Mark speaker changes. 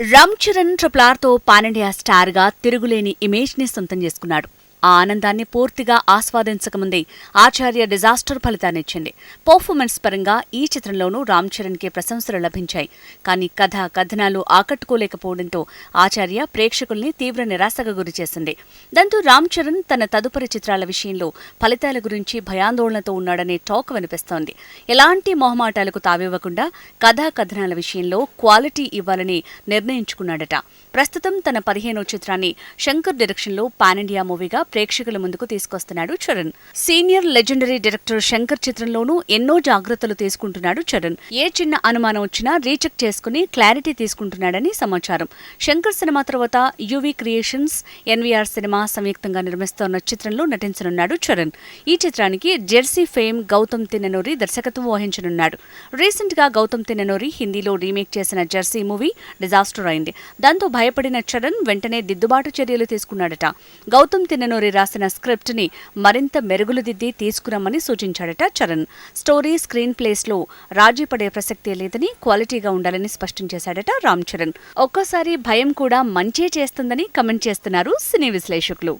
Speaker 1: Ram Charan triple ఆర్తో pan India స్టార్గా తిరుగులేని ఇమేజ్ని సొంతం చేసుకున్నాడు. ఆ ఆనందాన్ని పూర్తిగా ఆస్వాదించకముందే ఆచార్య డిజాస్టర్ ఫలితాన్నిచ్చింది పర్ఫార్మెన్స్ పరంగా ఈ చిత్రంలోనూ రామ్ చరణ్కి ప్రశంసలు లభించాయి. కానీ కథ కథనాలు ఆకట్టుకోలేకపోవడంతో ఆచార్య ప్రేక్షకుల్ని తీవ్ర నిరాశగా గురిచేసింది దాంతో రామ్ చరణ్ తన తదుపరి చిత్రాల విషయంలో ఫలితాల గురించి భయాందోళనతో ఉన్నాడనే టాక్ వినిపిస్తోంది. ఎలాంటి మొహమాటాలకు తావివ్వకుండా కథా కథనాల విషయంలో క్వాలిటీ ఇవ్వాలని నిర్ణయించుకున్నాడట. ప్రస్తుతం తన పదిహేనో చిత్రాన్ని శంకర్ డైరెక్షన్లో పాన్ ఇండియా మూవీగా ప్రేక్షకుల ముందుకు తీసుకొస్తున్నాడు Charan. Senior legendary director Shankar చిత్రంలోనూ ఎన్నో జాగ్రత్తలు తీసుకుంటున్నాడు చరణ్. ఏ చిన్న అనుమానం వచ్చినా రీచెక్ చేసుకుని క్లారిటీ తీసుకుంటున్నాడని సమాచారం. శంకర్ సినిమా తర్వాత యువి క్రియేషన్స్ ఎన్వీఆర్ సినిమా సంయుక్తంగా నిర్మిస్తోన్న చిత్రంలో నటించనున్నాడు చరణ్. ఈ చిత్రానికి జెర్సీ ఫేమ్ గౌతమ్ తిన్ననూరి దర్శకత్వం వహించనున్నాడు. రీసెంట్గా గౌతమ్ తిన్ననూరి హిందీలో రీమేక్ చేసిన జెర్సీ మూవీ డిజాస్టర్ అయింది. దాంతో భయపడిన చరణ్ వెంటనే దిద్దుబాటు చర్యలు తీసుకున్నాడట. గౌతమ్ స్టోరీ రాసిన స్క్రిప్ట్ని మరింత మెరుగులు దిద్ది తీసుకురమ్మని సూచించాడట చరణ్. స్టోరీ స్క్రీన్ ప్లేస్లో రాజీ పడే ప్రసక్తే లేదని క్వాలిటీగా ఉండాలని స్పష్టం చేశాడట రామ్ చరణ్. ఒక్కోసారి భయం కూడా మంచే చేస్తుందని కమెంట్ చేస్తున్నారు సినీ విశ్లేషకులు.